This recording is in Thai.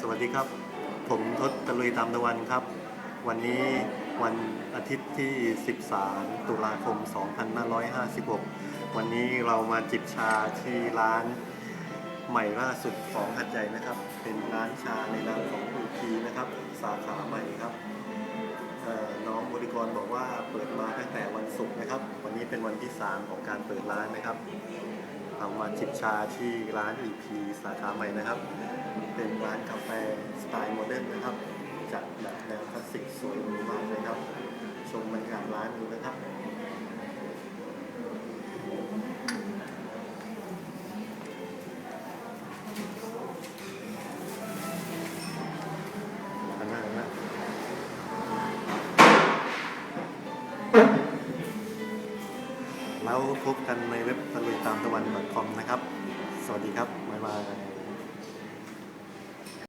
สวัสดีครับ ผมทศตะลุยตามตะวันครับ วันนี้วันอาทิตย์ที่ 13 ตุลาคม 2556 วันนี้เรามาจิบชาที่ร้านใหม่ล่าสุดของหัดใหญ่นะครับ เป็นร้านชาในนามของอูพีนะครับ สาขาใหม่ครับน้องบริกรบอกว่าเปิดมาตั้งแต่วันศุกร์นะครับ วันนี้เป็นวันที่ 3 ของการเปิดร้านนะครับ เรามาจิบชาที่ร้าน EP สาขาใหม่นะครับ เป็นร้านกาแฟสไตล์โมเดิร์นนะครับจัดแบบแนวคลาสสิกสวยหรูมากเลยครับ ชมบรรยากาศร้านดูนะครับอันนั้นอันนั้นแล้วพบกันในเว็บตล ตามตะวัน .com นะครับ สวัสดีครับ บ๊ายบาย